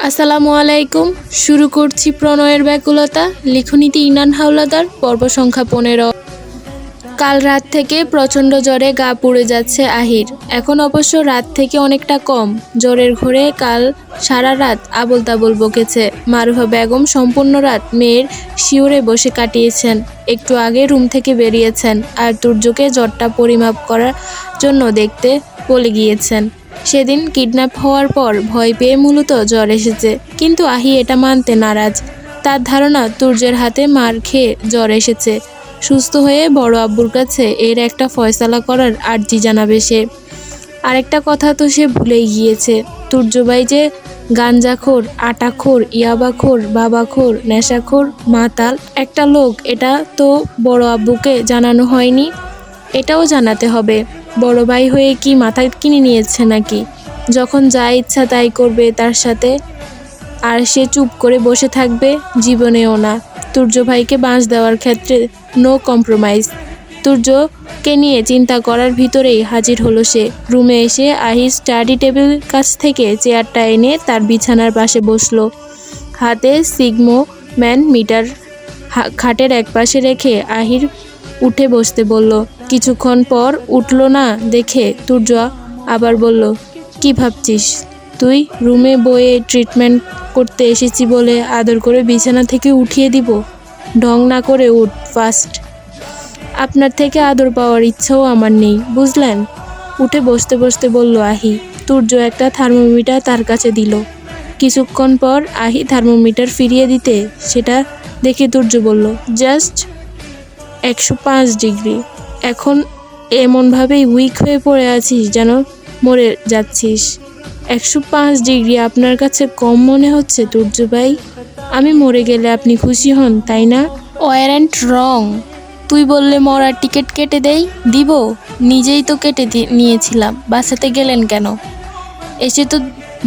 আসসালামু আলাইকুম। শুরু করছি প্রণয়ের ব্যাকুলতা। লিখনীতি ইনান হাওলাদার, পর্ব সংখ্যা পনেরো। কাল রাত থেকে প্রচণ্ড জ্বরে গা পুড়ে যাচ্ছে আহির। এখন অবশ্য রাত থেকে অনেকটা কম। জ্বরের ঘোরে কাল সারা রাত আবল তাবল বকেছে। মারুফা বেগম সম্পূর্ণ রাত মেয়ের শিওরে বসে কাটিয়েছেন। একটু আগে রুম থেকে বেরিয়েছেন। আর তুর্যকে জ্বরটা পরিমাপ করার জন্য দেখতে বলে গিয়েছেন। সেদিন কিডন্যাপ হওয়ার পর ভয় পেয়ে মূলত জ্বর এসেছে। কিন্তু আহি এটা মানতে নারাজ। তার ধারণা তুর্যের হাতে মার খেয়ে জ্বর এসেছে। সুস্থ হয়ে বড় আব্বুর কাছে এর একটা ফয়সালা করার আর্জি জানাবে সে। আরেকটা কথা তো সে ভুলেই গিয়েছে। তুর্যবাই যে গাঞ্জাখোর, আটাখোর, ইয়াবাখোর, বাবাখোর, নেশাখোর, মাতাল একটা লোক, এটা তো বড় আব্বুকে জানানো হয়নি। এটাও জানাতে হবে। বড় ভাই হয়ে কি মাথা কিনে নিয়েছে নাকি? যখন যা ইচ্ছা তাই করবে তার সাথে। আর সে চুপ করে বসে থাকবে জীবনেও না। তুর্য ভাইকে বাঁশ দেওয়ার ক্ষেত্রে নো কম্প্রোমাইজ তুর্যকে নিয়ে চিন্তা করার ভিতরেই হাজির হলো সে। রুমে এসে আহির স্টাডি টেবিল কাছ থেকে চেয়ারটা এনে তার বিছানার পাশে বসল। হাতে সিগমো ম্যান মিটার খাটের এক পাশে রেখে আহির উঠে বসতে বলল কিছুক্ষণ পর উঠল না দেখে তুর্য আবার বলল, কি ভাবছিস? তুই রুমে বয়ে ট্রিটমেন্ট করতে এসেছি বলে আদর করে বিছানা থেকে উঠিয়ে দিব। ঢং না করে উঠ ফার্স্ট আপনার থেকে আদর পাওয়ার ইচ্ছাও আমার নেই, বুঝলেন? উঠে বসতে বসতে বলল আহি। তুর্য একটা থার্মোমিটার তার কাছে দিল। কিছুক্ষণ পর আহি থার্মোমিটার ফিরিয়ে দিতে, সেটা দেখে তুর্য বলল, জাস্ট একশো পাঁচ ডিগ্রি। এখন এমনভাবেই উইক হয়ে পড়ে আছিস যেন মরে যাচ্ছিস। একশো পাঁচ ডিগ্রি আপনার কাছে কম মনে হচ্ছে তুর্য ভাই। আমি মরে গেলে আপনি খুশি হন, তাই না? ওয়ার অ্যান্ড রং তুই বললে মরার টিকিট কেটে দেই, দিব। নিজেই তো কেটে নিয়েছিলাম। বাসাতে গেলেন কেন? এসে তো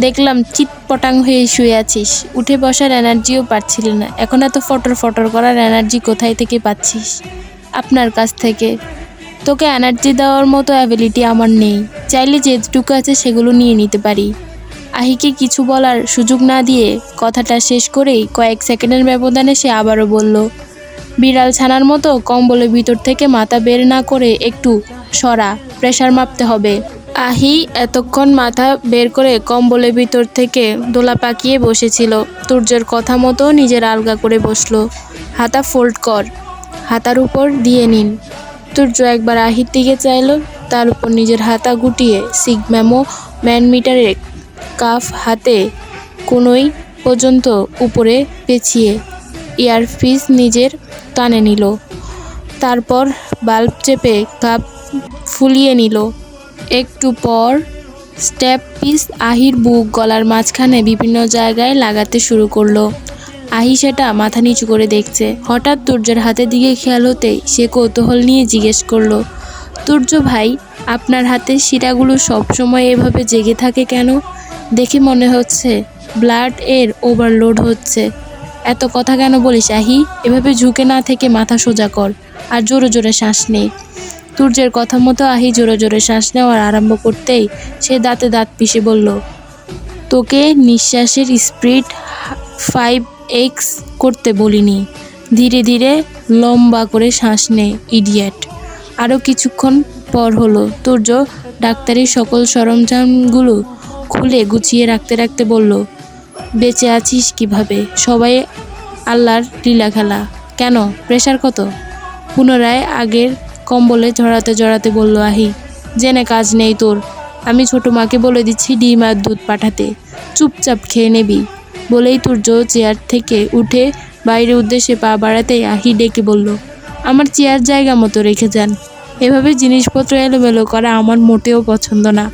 দেখলাম চিৎপটাং হয়ে শুয়ে আছিস। উঠে বসার এনার্জিও পাচ্ছিলি না। এখন এত ফটর ফটর করার এনার্জি কোথায় থেকে পাচ্ছিস? আপনার কাছ থেকে। তোকে এনার্জি দেওয়ার মতো অ্যাবিলিটি আমার নেই। চাইলে যেটুকু আছে সেগুলো নিয়ে নিতে পারি। আহিকে কিছু বলার সুযোগ না দিয়ে কথাটা শেষ করেই কয়েক সেকেন্ডের ব্যবধানে সে আবারও বলল, বিড়াল ছানার মতো কম্বলের ভিতর থেকে মাথা বের না করে একটু সরা প্রেশার মাপতে হবে। আহি এতক্ষণ মাথা বের করে কম্বলের ভিতর থেকে দোলা পাকিয়ে বসেছিল। তুর্যের কথা মতো নিজের আলগা করে বসল। হাতা ফোল্ড কর। হাতার উপর দিয়ে নিন। তুর্য একবার আহির দিকে চাইলো, তার উপর নিজের হাতা গুটিয়ে সিগম্যামো ম্যান মিটারের কাফ হাতে কোনোই পর্যন্ত উপরে পেঁচিয়ে ইয়ারপিস নিজের কানে নিল। তারপর বাল্ব চেপে কাপ ফুলিয়ে নিল। একটু পর স্টেপ পিস আহির বুক গলার মাঝখানে বিভিন্ন জায়গায় লাগাতে শুরু করল। আহি সেটা মাথা নিচু করে দেখছে। হঠাৎ তুর্যের হাতের দিকে খেয়াল হতেই সে কৌতূহল নিয়ে জিজ্ঞেস করল, তুর্য ভাই, আপনার হাতের শিরাগুলো সবসময় এভাবে জেগে থাকে কেন? দেখে মনে হচ্ছে ব্লাড এর ওভারলোড হচ্ছে। এত কথা কেন বলিস আহি? এভাবে ঝুঁকে না থেকে মাথা সোজা কর আর জোরে জোরে শ্বাস নে। তুর্যের কথা মতো আহি জোরে জোরে শ্বাস নেওয়ার আরম্ভ করতেই সে দাঁতে দাঁত পিষে বলল, তোকে নিঃশ্বাসের স্পিড ফাইভ এক্স করতে বলিনি। ধীরে ধীরে লম্বা করে শ্বাস নে, ইডিয়েট। আরও কিছুক্ষণ পর হলো তুর্য ডাক্তারি সকল সরঞ্জামগুলো খুলে গুছিয়ে রাখতে রাখতে বলল, বেঁচে আছিস কীভাবে? সবাই আল্লাহর লীলা খেলা। কেন? প্রেশার কত? পুনরায় আগের কম্বলে জড়াতে জড়াতে বলল, আহি, জেনে কাজ নেই তোর। আমি ছোট মাকে বলে দিচ্ছি ডিম আর দুধ পাঠাতে। চুপচাপ খেয়ে নেবি। বলেই তুর্য চেয়ার থেকে উঠে বাইরের উদ্দেশ্যে পা বাড়াতেই আহি ডেকে বলল, আমার চেয়ার জায়গা মতো রেখে যান। এভাবে জিনিসপত্র এলোমেলো করা আমার মোটেও পছন্দ না।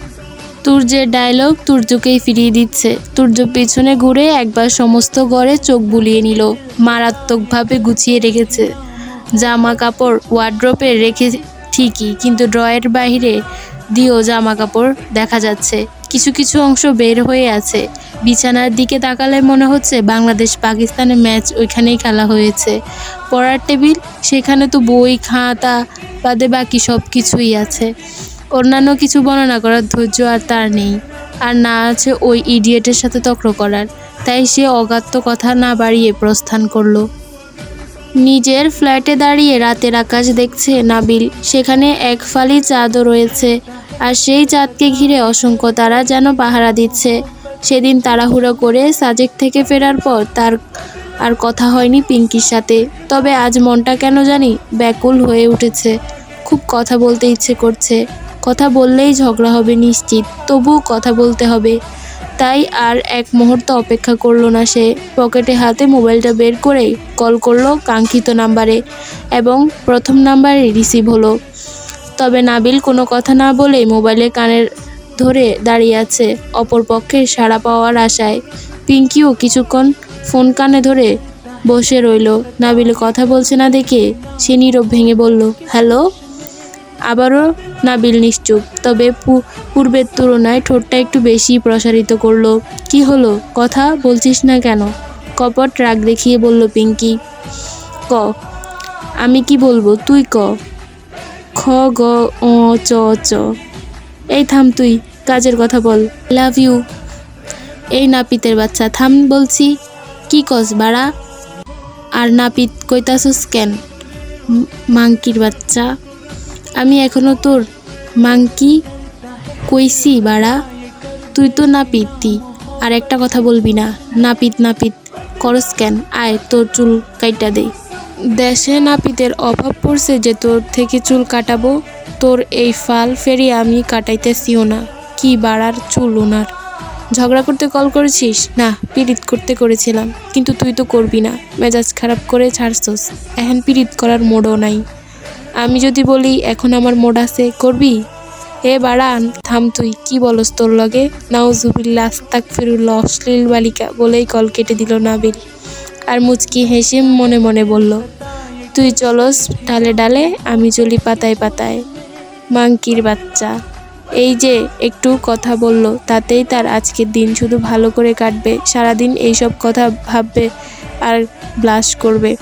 তুর্যের ডায়লগ তুর্যকেই ফিরিয়ে দিচ্ছে। তুর্য পেছনে ঘুরে একবার সমস্ত ঘরে চোখ বুলিয়ে নিল। মারাত্মকভাবে গুছিয়ে রেখেছে। জামা কাপড় ওয়ার্ড্রোপে রেখে ঠিকই, কিন্তু ড্রয়ের বাইরে দিয়েও জামা কাপড় দেখা যাচ্ছে। কিছু কিছু অংশ বের হয়ে আছে। বিছানার দিকে তাকালে মনে হচ্ছে বাংলাদেশ পাকিস্তানের ম্যাচ ওইখানেই খেলা হয়েছে। পড়ার টেবিল, সেখানে তো বই, খাতা, বাদে বাকি সব কিছুই আছে। অন্যান্য কিছু বর্ণনা করার ধৈর্য আর তার নেই। আর না আছে ওই ইডিয়েটের সাথে তক্র করার। তাই সে অগাত্য কথা না বাড়িয়ে প্রস্থান করল। নিজের ফ্ল্যাটে দাঁড়িয়ে রাতের আকাশ দেখছে নাবিল। সেখানে এক ফালি চাঁদও রয়েছে। আর সেই চাঁদকে ঘিরে অসংখ্য তারা যেন পাহারা দিচ্ছে। সেদিন তাড়াহুড়ো করে সাজেক থেকে ফেরার পর তার আর কথা হয়নি পিঙ্কির সাথে। তবে আজ মনটা কেন জানি ব্যাকুল হয়ে উঠেছে। খুব কথা বলতে ইচ্ছে করছে। কথা বললেই ঝগড়া হবে নিশ্চিত, তবুও কথা বলতে হবে। তাই আর এক মুহূর্ত অপেক্ষা করল না সে। পকেটে হাতে মোবাইলটা বের করেই কল করল কাঙ্ক্ষিত নাম্বারে এবং প্রথম নাম্বারে রিসিভ হলো। তবে নাবিল কোনো কথা না বলে মোবাইলে কানের ধরে দাঁড়িয়ে আছে অপর পক্ষে সাড়া পাওয়ার আশায়। পিঙ্কিও কিছুক্ষণ ফোন কানে ধরে বসে রইল। নাবিল কথা বলছে না দেখে সে নীরব ভেঙে বলল, হ্যালো? আবারও নাবিল নিশ্চুপ, তবে পূর্বের তুলনায় ঠোঁটটা একটু বেশি প্রসারিত করল। কি হলো? কথা বলছিস না কেন? কপট রাগ দেখিয়ে বলল পিঙ্কি। ক, আমি কি বলব? তুই ক। গ ও, চ চ। এই থাম তুই, কাজের কথা বল। Love you. এই নাপিতের বাচ্চা, থাম বলছি। কি কস বাড়া? আর নাপিত কইতাছস কেন? মাংকির বাচ্চা। আমি এখনও তোর মাংকি কইছি বাড়া। তুই তো নাপিত আর একটা কথা বলবি না। নাপিত নাপিত, করস কেন? আয়, তোর চুল কাইটা দে। দেশে নাপিতের অভাব পড়ছে যে তোর থেকে চুল কাটাবো, তোর এই ফাল ফেরি আমি কাটাইতেছিও না। কি বাড়ার চুল ওনার ঝগড়া করতে কল করেছিস? না পিরিত করতে করেছিলাম, কিন্তু তুই তো করবি না। মেজাজ খারাপ করে ছাড়ছস এখন পিরিত করার মোড়ও নাই। আমি যদি বলি, এখন আমার মোড আছে, করবি? এ বাড়ান, থাম তুই, কি বলস তোর লগে? নাউজুবিল্লা আস্তাক ফিরুল্লাহ অশ্লীল বালিকা, বলেই কল কেটে দিল না নাবিল আর মুচকি হেসে মনে মনে বলল, তুই চলস ডালে ডালে, আমি চলি পাতায় পাতায়। মাংকির বাচ্চা। এই যে একটু কথা বলল, তাতেই তার আজকের দিন শুধু ভালো করে কাটবে। সারাদিন এইসব কথা ভাববে আর ব্লাশ করবে।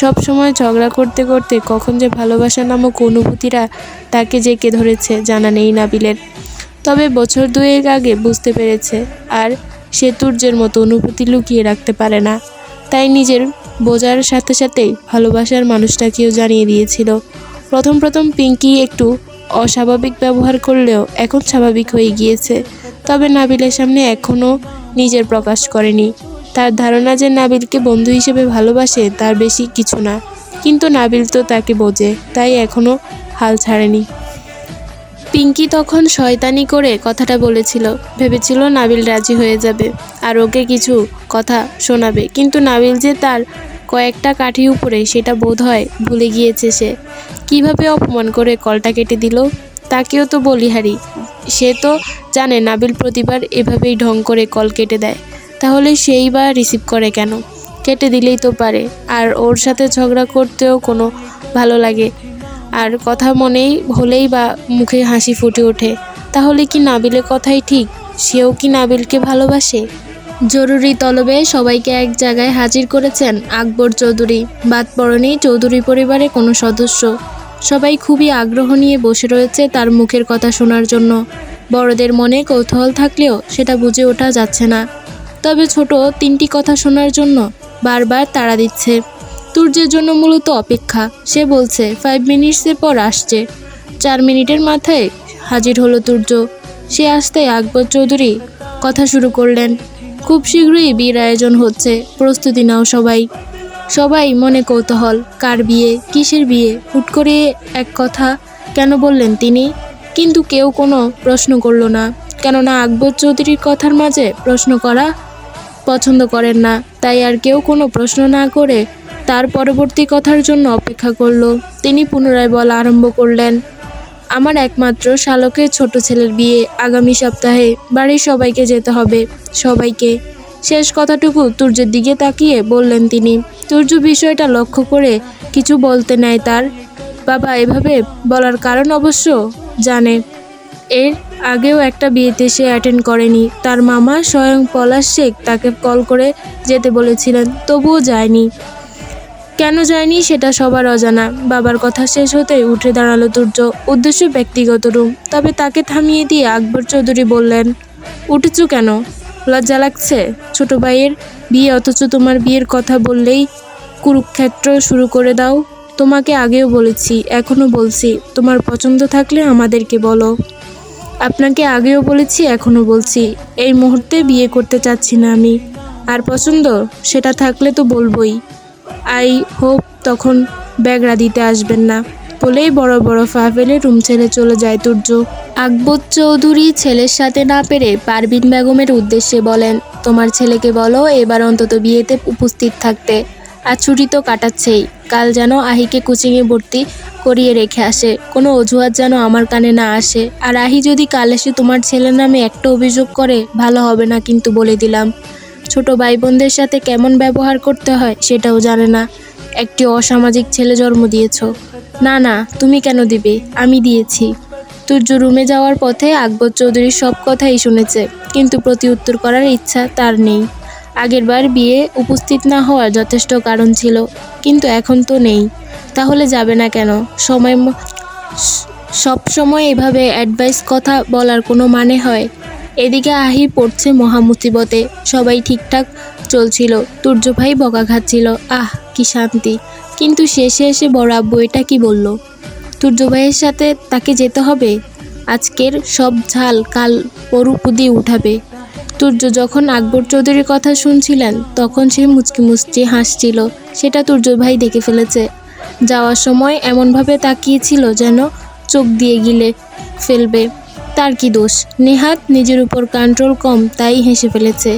সব সময় ঝগড়া করতে করতে কখন যে ভালোবাসা নামক অনুভূতিরা তাকে জেঁকে ধরেছে, জানা নেই নাবিলের। তবে বছর দুয়েক আগে বুঝতে পেরেছে, আর সে তুর্যের মতো অনুভূতি লুকিয়ে রাখতে পারে না। তাই নিজের বোঝার সাথে সাথেই ভালোবাসার মানুষটাকেও জানিয়ে দিয়েছিল। প্রথম প্রথম পিঙ্কি একটু অস্বাভাবিক ব্যবহার করলেও এখন স্বাভাবিক হয়ে গিয়েছে। তবে নাবিলের সামনে এখনও নিজের প্রকাশ করেনি। তার ধারণা যে নাবিলকে বন্ধু হিসেবে ভালোবাসে তার বেশি কিছু না। কিন্তু নাবিল তো তাকে বোঝে, তাই এখনও হাল ছাড়েনি। পিঙ্কি তখন শয়তানি করে কথাটা বলেছিল। ভেবেছিল নাবিল রাজি হয়ে যাবে আর ওকে কিছু কথা শোনাবে। কিন্তু নাবিল যে তার কয়েকটা কাঠি উপরে সেটা বোধ হয় ভুলে গিয়েছে সে। কীভাবে অপমান করে কলটা কেটে দিল? তাকেও তো বলিহারি সে তো জানে নাবিল প্রতিবার এভাবেই ঢং করে কল কেটে দেয়। তাহলে সেই বা রিসিভ করে কেন? কেটে দিলেই তো পারে। আর ওর সাথে ঝগড়া করতেও কোনো ভালো লাগে। আর কথা মনেই হলেই বা মুখে হাসি ফুটে ওঠে। তাহলে কি নাবিলের কথাই ঠিক? সেও কি নাবিলকে ভালোবাসে? জরুরি তলবে সবাইকে এক জায়গায় হাজির করেছেন আকবর চৌধুরী। বাদ পড়েনি চৌধুরী পরিবারে কোনো সদস্য। সবাই খুবই আগ্রহ নিয়ে বসে রয়েছে তার মুখের কথা শোনার জন্য। বড়দের মনে কৌতূহল থাকলেও সেটা বুঝে ওঠা যাচ্ছে না। তবে ছোট তিনটি কথা শোনার জন্য বারবার তাড়া দিচ্ছে। তুর্যের জন্য মূলত অপেক্ষা। সে বলছে ফাইভ মিনিটসের পর আসছে। চার মিনিটের মাথায় হাজির হলো তুর্য সে আসতে আকবর চৌধুরী কথা শুরু করলেন। খুব শীঘ্রই বিয়ের আয়োজন হচ্ছে। প্রস্তুতি নাও সবাই। সবাই মনে কৌতূহল। কার বিয়ে? কিসের বিয়ে? হুট করে এক কথা কেন বললেন তিনি? কিন্তু কেউ কোনো প্রশ্ন করল না। কেননা আকবর চৌধুরীর কথার মাঝে প্রশ্ন করা পছন্দ করেন না। তাই আর কেউ কোনো প্রশ্ন না করে তার পরবর্তী কথার জন্য অপেক্ষা করল। তিনি পুনরায় বলা আরম্ভ করলেন, আমার একমাত্র শালকের ছোট ছেলের বিয়ে। আগামী সপ্তাহে বাড়ির সবাইকে যেতে হবে, সবাইকে। শেষ কথাটুকু তুর্যের দিকে তাকিয়ে বললেন তিনি। তুর্য বিষয়টা লক্ষ্য করে কিছু বলতে নেয় তার বাবা এভাবে বলার কারণ অবশ্য জানে। এর আগেও একটা বিয়েতে সে অ্যাটেন্ড করেনি। তার মামা স্বয়ং পলাশ শেখ তাকে কল করে যেতে বলেছিলেন, তবুও যায়নি। কেন যায়নি সেটা সবার অজানা। বাবার কথা শেষ হতেই উঠে দাঁড়াল তুর্য উদ্দেশ্য ব্যক্তিগত রুম। তবে তাকে থামিয়ে দিয়ে আকবর চৌধুরী বললেন, উঠেছো কেন? লজ্জা লাগছে? ছোট ভাইয়ের বিয়ে, অথচ তোমার বিয়ের কথা বললেই কুরুক্ষেত্র শুরু করে দাও। তোমাকে আগেও বলেছি এখনও বলছি। তোমার পছন্দ থাকলে আমাদেরকে বলো। আপনাকে আগেও বলেছি এখনও বলছি। এই মুহূর্তে বিয়ে করতে চাচ্ছি না আমি। আর পছন্দ? সেটা থাকলে তো বলবোই। আই হোপ তখন ব্যাগরা দিতে আসবেন না। বলেই বড় বড় ফা ফেলে রুম ছেড়ে চলে যায় তুর্য। আকবর চৌধুরী ছেলের সাথে না পেরে পারবিন বেগমের উদ্দেশ্যে বলেন, তোমার ছেলেকে বলো, এবার অন্তত বিয়েতে উপস্থিত থাকতে। আর ছুটি তো কাটাচ্ছেই। কাল যেন আহিকে কোচিংয়ে ভর্তি করিয়ে রেখে আসে। কোনো অজুহাত যেন আমার কানে না আসে। আর আহি যদি কাল এসে তোমার ছেলের নামে একটা অভিযোগ করে, ভালো হবে না কিন্তু বলে দিলাম। ছোট ভাই বোনদের সাথে কেমন ব্যবহার করতে হয় সেটাও জানে না। একটি অসামাজিক ছেলে জন্ম দিয়েছ। না না, তুমি কেন দিবে? আমি দিয়েছি। তুর্য রুমে যাওয়ার পথে আকবর চৌধুরীর সব কথাই শুনেছে, কিন্তু প্রতি উত্তর করার ইচ্ছা তার নেই। আগেরবার বিয়ে উপস্থিত না হওয়ার যথেষ্ট কারণ ছিল, কিন্তু এখন তো নেই। তাহলে যাবে না কেন? সময় সব সময় এভাবে অ্যাডভাইস কথা বলার কোনো মানে হয়? এদিকে আহি পড়ছে মহামুসিবতে সবাই ঠিকঠাক চলছিল। তুর্য ভাই বকা খাচ্ছিল। আহ, কি শান্তি। কিন্তু শেষে এসে বড় আব্বু এটা কি বলল? তুর্য ভাইয়ের সাথে তাকে যেতে হবে? আজকের সব ঝাল কাল ওর উপদি উঠাবে। তুর্য যখন আকবর চৌধুরীর কথা শুনছিলেন, তখন সে মুচকি মুচকি হাসছিল। সেটা তুর্য ভাই দেখে ফেলেছে। যাওয়ার সময় এমনভাবে তাকিয়েছিল যেন চোখ দিয়ে গিলে ফেলবে। তার কি দোষ? নেহাত নিজের উপর কন্ট্রোল কম, তাই হেসে ফেলেছে।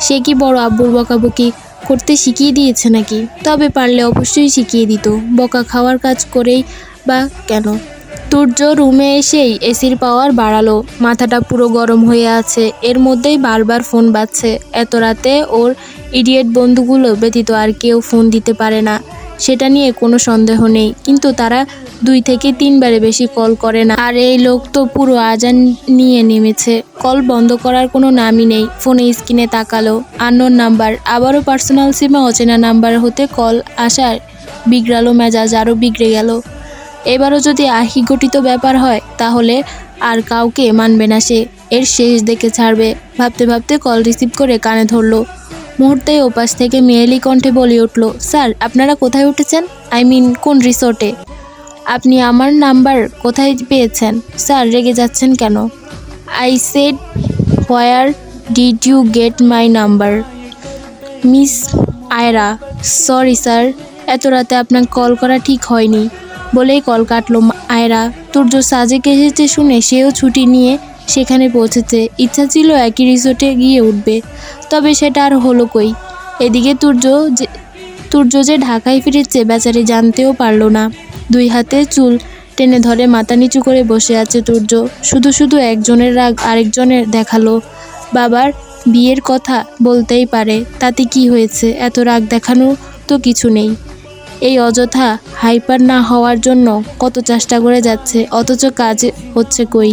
সে কি বড় আব্বুর বকাবকি করতে শিখিয়ে দিয়েছে নাকি? তবে পারলে অবশ্যই শিখিয়ে দিত। বকা খাওয়ার কাজ করেই বা কেন? তুর্য রুমে এসেই এসির পাওয়ার বাড়ালো। মাথাটা পুরো গরম হয়ে আছে। এর মধ্যেই বারবার ফোন বাজছে। এত রাতে ওর ইডিয়েট বন্ধুগুলো ব্যতীত আর কেউ ফোন দিতে পারে না। সেটা নিয়ে কোনো সন্দেহ নেই। কিন্তু তারা দুই থেকে তিনবারে বেশি কল করে না। আর এই লোক তো পুরো আজান নিয়ে নেমেছে। কল বন্ধ করার কোনো নামই নেই। ফোনে স্ক্রিনে তাকালো। Unknown number. আবারও পার্সোনাল সিমে অচেনা নাম্বার হতে কল আসার বিগড়ালো মেজাজ আরও বিগড়ে গেল। এবারও যদি আহি গঠিত ব্যাপার হয়, তাহলে আর কাউকে মানবে না সে। এর শেষ দেখে ছাড়বে। ভাবতে ভাবতে কল রিসিভ করে কানে ধরলো। মুহূর্তেই ওপাশ থেকে মেয়েলি কণ্ঠে বলে উঠল, স্যার, আপনারা কোথায় উঠেছেন? আই মিন কোন রিসোর্টে আপনি আমার নাম্বার কোথায় পেয়েছেন? স্যার, রেগে যাচ্ছেন কেন? I said where did you get my number miss Ayra sorry sir এত রাতে আপনাকে কল করা ঠিক হয়নি। বলেই কল কাটলো আয়রা। তুর্য সাজেক এসেছে শুনে সেও ছুটি নিয়ে সেখানে পৌঁছেছে। ইচ্ছা ছিল একই রিসোর্টে গিয়ে উঠবে, তবে সেটা আর হলো কই? এদিকে তুর্য যে তুর্য যে ঢাকায় ফিরেছে, বেচারি জানতেও পারল না। দুই হাতে চুল টেনে ধরে মাথা নিচু করে বসে আছে তুর্য। শুধু শুধু একজনের রাগ আরেকজনের দেখাল। বাবার বিয়ের কথা বলতেই পারে, তাতে কি হয়েছে? এত রাগ দেখানো তো কিছু নেই। এই অযথা হাইপার না হওয়ার জন্য কত চেষ্টা করে যাচ্ছে, অথচ কাজ হচ্ছে কই?